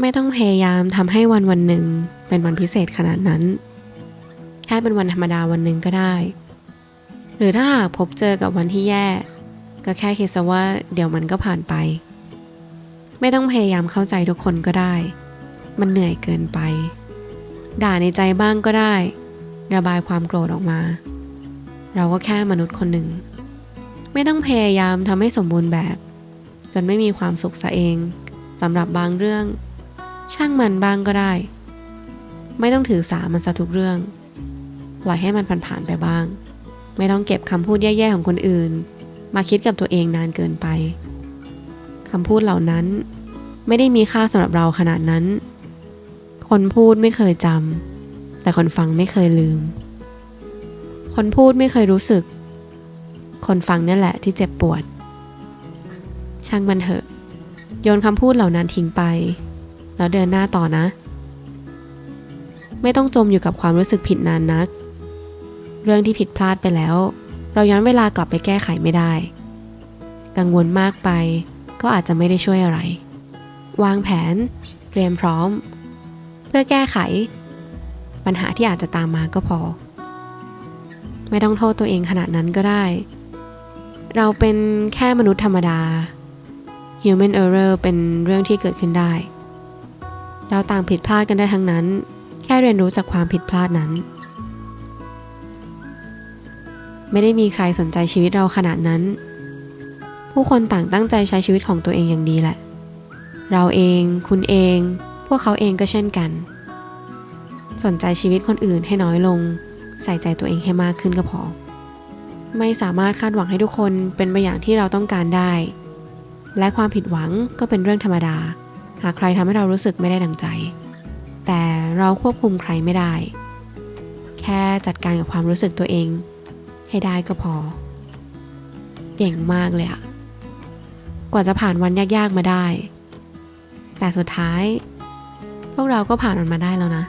ไม่ต้องพยายามทำให้วันวันหนึ่งเป็นวันพิเศษขนาดนั้น แค่เป็นวันธรรมดาวันหนึ่งก็ได้ หรือถ้าหากพบเจอกับวันที่แย่ ก็แค่คิดซะว่าเดี๋ยวมันก็ผ่านไป ไม่ต้องพยายามเข้าใจทุกคนก็ได้ มันเหนื่อยเกินไป ด่าในใจบ้างก็ได้ ระบายความโกรธออกมา เราก็แค่มนุษย์คนหนึ่ง ไม่ต้องพยายามทำให้สมบูรณ์แบบ จนไม่มีความสุขซะเองสำหรับบางเรื่อง ช่างมันบ้างก็ได้ ไม่ต้องถือสามันซะทุกเรื่อง ปล่อยให้มันผ่านๆไปบ้าง ไม่ต้องเก็บคำพูดแย่ๆของคนอื่น มาคิดกับตัวเองนานเกินไปคำพูดเหล่านั้น ไม่ได้มีค่าสำหรับเราขนาดนั้น คนพูดไม่เคยจำแต่คนฟังไม่เคยลืม คนพูดไม่เคยรู้สึก คนฟังนั่นแหละที่เจ็บปวด ช่างมันเถอะ โยนคำพูดเหล่านั้นทิ้งไป แล้วเดินหน้าต่อนะ ไม่ต้องจมอยู่กับความรู้สึกผิดนานนัก เรื่องที่ผิดพลาดไปแล้ว เราย้อนเวลากลับไปแก้ไขไม่ได้ กังวลมากไปก็อาจจะไม่ได้ช่วยอะไร วางแผน เตรียมพร้อม เพื่อแก้ไข ปัญหาที่อาจจะตามมาก็พอ ไม่ต้องโทษตัวเองขนาดนั้นก็ได้ เราเป็นแค่มนุษย์ธรรมดา human error เป็นเรื่องที่เกิดขึ้นได้ เราต่างผิดพลาดกันได้ทั้งนั้น แค่เรียนรู้จากความผิดพลาดนั้น ไม่ได้มีใครสนใจชีวิตเราขนาดนั้น ผู้คนต่างตั้งใจใช้ชีวิตของตัวเองอย่างดีแหละ เราเอง คุณเอง พวกเขาเองก็เช่นกัน สนใจชีวิตคนอื่นให้น้อยลง ใส่ใจตัวเองให้มากขึ้นก็พอ ไม่สามารถคาดหวังให้ทุกคนเป็นไปอย่างที่เราต้องการได้ และความผิดหวังก็เป็นเรื่องธรรมดา หากใครทำให้เรารู้สึกไม่ได้ดังใจ แต่เราควบคุมใครไม่ได้ แค่จัดการกับความรู้สึกตัวเอง ให้ได้ก็พอ เก่งมากเลยอะกว่าจะผ่านวันยากๆมาได้ แต่สุดท้าย พวกเราก็ผ่านมันมาได้แล้วนะ